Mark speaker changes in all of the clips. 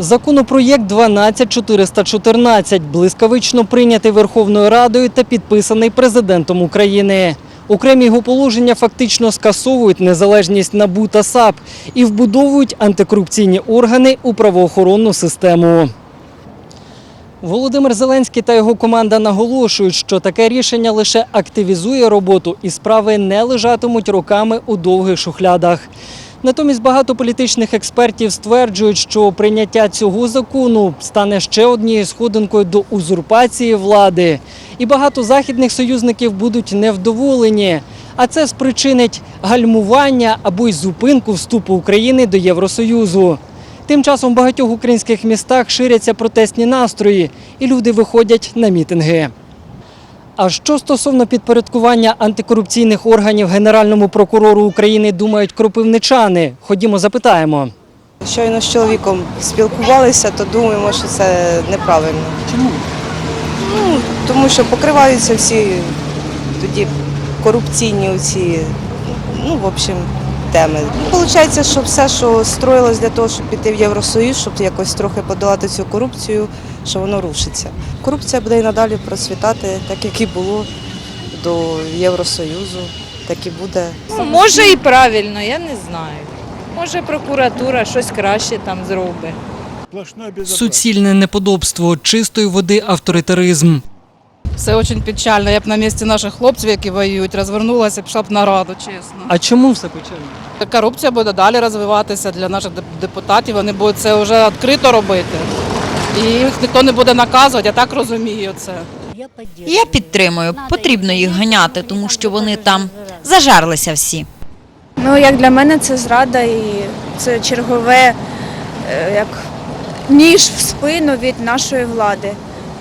Speaker 1: Законопроєкт 12414 блискавично прийнятий Верховною Радою та підписаний президентом України. Окремі його положення фактично скасовують незалежність НАБУ та САП і вбудовують антикорупційні органи у правоохоронну систему. Володимир Зеленський та його команда наголошують, що таке рішення лише активізує роботу і справи не лежатимуть роками у довгих шухлядах. Натомість багато політичних експертів стверджують, що прийняття цього закону стане ще однією сходинкою до узурпації влади, і багато західних союзників будуть невдоволені. А це спричинить гальмування або й зупинку вступу України до Євросоюзу. Тим часом в багатьох українських містах ширяться протестні настрої, і люди виходять на мітинги. А що стосовно підпорядкування антикорупційних органів Генеральному прокурору України думають кропивничани? Ходімо, запитаємо.
Speaker 2: Щойно з чоловіком спілкувалися, то думаємо, що це неправильно.
Speaker 1: Чому?
Speaker 2: Ну, тому що покриваються всі тоді корупційні оці, ну, в общем, теми. Получається, що все, що строїлось для того, щоб піти в Євросоюз, щоб якось трохи подолати цю корупцію, що воно рушиться. Корупція буде і надалі процвітати, так як і було до Євросоюзу, так і буде.
Speaker 3: Ну, Може і правильно, я не знаю. Може прокуратура щось краще там зробить.
Speaker 1: Суцільне неподобство чистої води авторитаризм.
Speaker 4: Все дуже печально. Я б на місці наших хлопців, які воюють, розвернулася, пішла б на раду, чесно.
Speaker 1: А чому все печально?
Speaker 4: Корупція буде далі розвиватися для наших депутатів. Вони будуть це вже відкрито робити. І їх ніхто не буде наказувати, я так розумію це.
Speaker 5: Я підтримую. Потрібно їх ганяти, тому що вони там зажарлися всі.
Speaker 6: Ну, як для мене це зрада і це чергове е, як ніж в спину від нашої влади.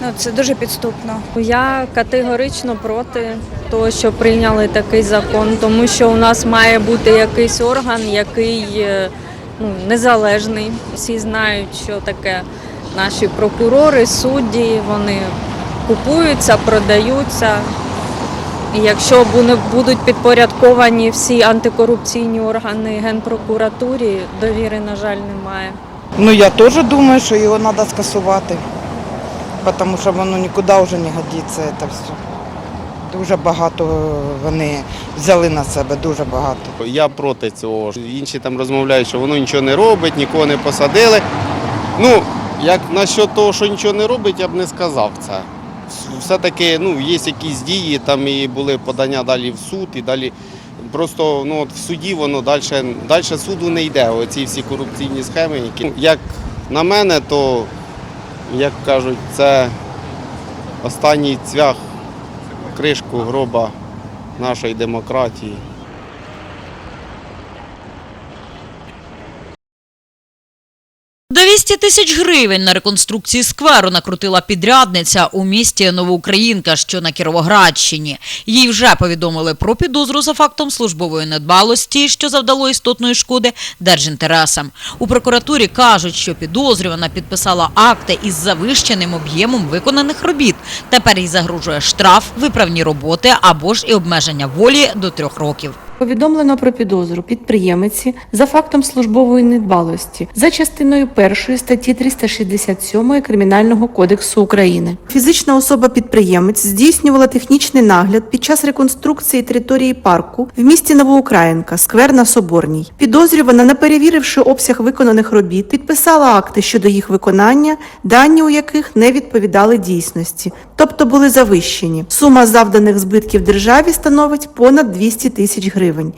Speaker 6: Ну, це дуже підступно.
Speaker 7: Я категорично проти того, що прийняли такий закон, тому що у нас має бути якийсь орган, який е, ну, незалежний. Всі знають, що таке наші прокурори, судді, вони купуються, продаються. І якщо будуть підпорядковані всі антикорупційні органи Генпрокуратурі, довіри, на жаль, немає.
Speaker 8: Ну я теж думаю, що його треба скасувати, тому що воно нікуди вже не годиться. Це все. Дуже багато вони взяли на себе, дуже багато.
Speaker 9: Я проти цього. Інші там розмовляють, що воно нічого не робить, нікого не посадили. Ну, як насчет того, що нічого не робить, я б не сказав це. Все-таки ну, є якісь дії, там і були подання далі в суд, і далі просто ну, от в суді воно далі, далі суду не йде. Оці всі корупційні схеми, які як на мене, то як кажуть, це останній цвях кришку гроба нашої демократії.
Speaker 5: 200 тисяч гривень на реконструкції скверу накрутила підрядниця у місті Новоукраїнка, що на Кіровоградщині. Їй вже повідомили про підозру за фактом службової недбалості, що завдало істотної шкоди держінтересам. У прокуратурі кажуть, що підозрювана підписала акти із завищеним об'ємом виконаних робіт. Тепер їй загрожує штраф, виправні роботи або ж і обмеження волі до трьох років.
Speaker 10: Повідомлено про підозру підприємиці за фактом службової недбалості за частиною першої статті 367 Кримінального кодексу України. Фізична особа-підприємець здійснювала технічний нагляд під час реконструкції території парку в місті Новоукраїнка, сквер на Соборній. Підозрювана, не перевіривши обсяг виконаних робіт, підписала акти щодо їх виконання, дані у яких не відповідали дійсності, тобто були завищені. Сума завданих збитків державі становить понад 200 тисяч гривень.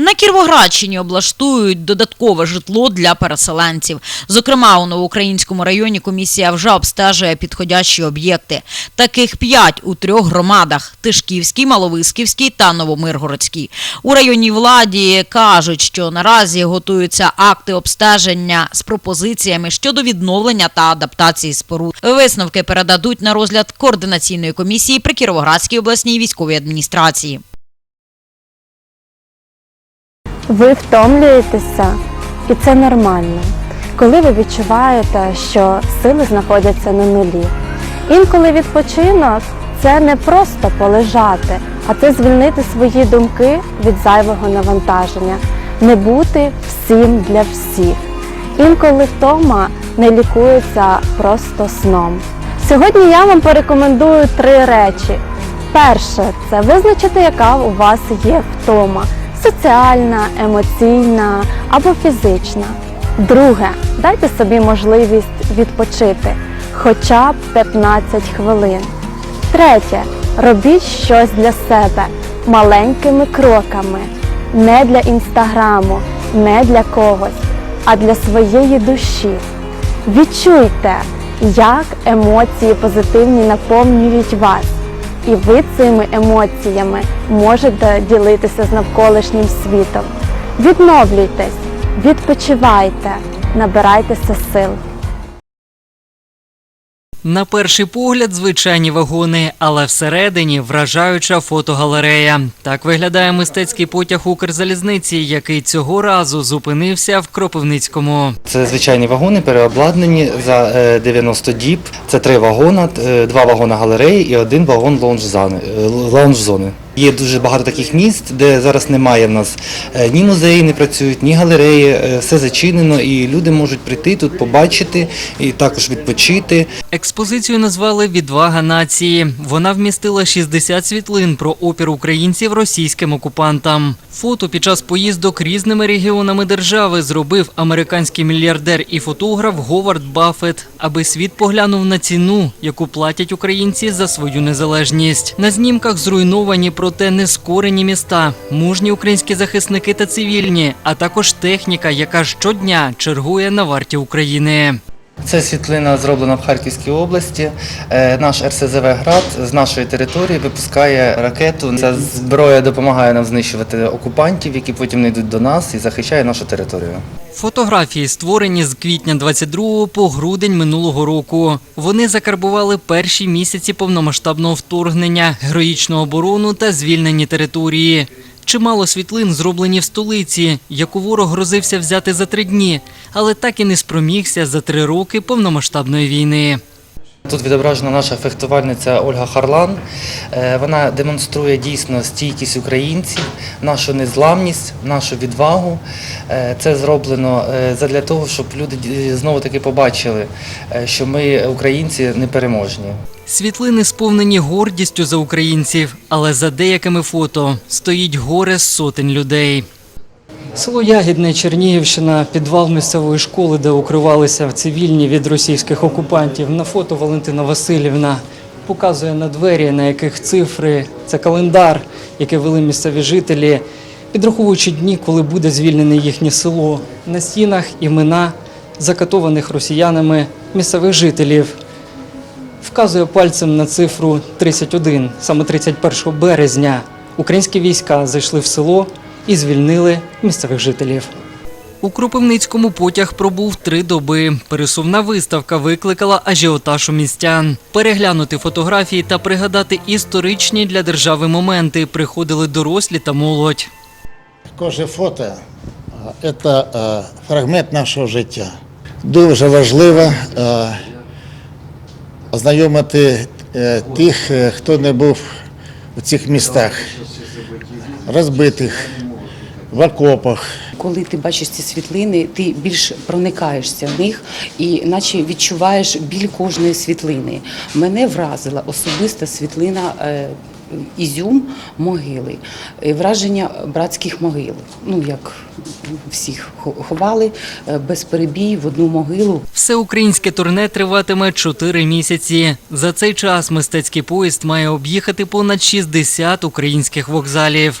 Speaker 5: На Кіровоградщині облаштують додаткове житло для переселенців. Зокрема, у Новоукраїнському районі комісія вже обстежує підходящі об'єкти. Таких п'ять у трьох громадах – Тишківській, Маловисківській та Новомиргородській. У районній владі кажуть, що наразі готуються акти обстеження з пропозиціями щодо відновлення та адаптації споруд. Висновки передадуть на розгляд координаційної комісії при Кіровоградській обласній військовій адміністрації.
Speaker 7: Ви втомлюєтеся, і це нормально. Коли ви відчуваєте, що сили знаходяться на нулі. Інколи відпочинок це не просто полежати, а це звільнити свої думки від зайвого навантаження.
Speaker 11: не бути всім для всіх. Інколи втома не лікується просто сном. Сьогодні я вам порекомендую три речі. Перше це визначити, яка у вас є втома соціальна, емоційна або фізична. Друге, дайте собі можливість відпочити хоча б 15 хвилин. Третє, робіть щось для себе маленькими кроками, не для інстаграму, не для когось, а для своєї душі. Відчуйте, як емоції позитивні наповнюють вас, і ви цими емоціями можете ділитися з навколишнім світом. Відновлюйтесь, відпочивайте, набирайтеся сил.
Speaker 1: На перший погляд звичайні вагони, але всередині вражаюча фотогалерея. Так виглядає мистецький потяг Укрзалізниці, який цього разу зупинився в Кропивницькому.
Speaker 12: Це звичайні вагони, переобладнані за е, 90 діб. Це три вагона, е, два вагона галереї і один вагон лаунж-зони. Є дуже багато таких місць, де зараз немає в нас е, ні музеї не працюють, ні галереї, е, все зачинено, і люди можуть прийти тут, побачити і також відпочити.
Speaker 1: Експозицію назвали Відвага нації. Вона вмістила 60 світлин про опір українців російським окупантам. Фото під час поїздок різними регіонами держави зробив американський мільярдер і фотограф Говард Баффет, аби світ поглянув на ціну, яку платять українці за свою незалежність. На знімках зруйновані, проте не скорені міста, мужні українські захисники та цивільні, а також техніка, яка щодня чергує на варті України.
Speaker 12: Це світлина зроблена в Харківській області. Е, Наш РСЗВ град з нашої території випускає ракету. Ця зброя допомагає нам знищувати окупантів, які потім не йдуть до нас і захищає нашу територію.
Speaker 1: Фотографії створені з квітня 22 по грудень минулого року. Вони закарбували перші місяці повномасштабного вторгнення, героїчну оборону та звільнені території. Чимало світлин зроблені в столиці, яку ворог грозився взяти за три дні, але так і не спромігся за три роки повномасштабної війни.
Speaker 12: Тут відображена наша фехтувальниця Ольга Харлан. Е, Вона демонструє дійсно стійкість українців, нашу незламність, нашу відвагу. Е, Це зроблено е, задля того, щоб люди знову таки побачили, що ми, українці, непереможні.
Speaker 1: Світлини сповнені гордістю за українців, але за деякими фото стоїть горе сотень людей. Село Ягідне, Чернігівщина, підвал місцевої школи, де укривалися цивільні від російських окупантів. На фото Валентина Васильівна показує на двері, на яких цифри. Це календар, який вели місцеві жителі, підраховуючи дні, коли буде звільнене їхнє село. На стінах імена закатованих росіянами місцевих жителів. Вказує пальцем на цифру 31. Саме 31 березня українські війська зайшли в село і звільнили місцевих жителів. У Кропивницькому потяг пробув три доби. Пересувна виставка викликала ажіотаж у містян. Переглянути фотографії та пригадати історичні для держави моменти приходили дорослі та молодь.
Speaker 13: Кожне фото це е, фрагмент нашого життя. Дуже важливо е, ознайомити е, тих, е, хто не був у цих містах, розбитих, в окопах.
Speaker 14: Коли ти бачиш ці світлини, ти більш проникаєшся в них і наче відчуваєш біль кожної світлини. Мене вразила особиста світлина. е, Ізюм могили, е, враження братських могил. Ну як всіх ховали е, без перебій в одну могилу.
Speaker 1: Всеукраїнське турне триватиме 4 місяці. За цей час мистецький поїзд має об'їхати понад 60 українських вокзалів.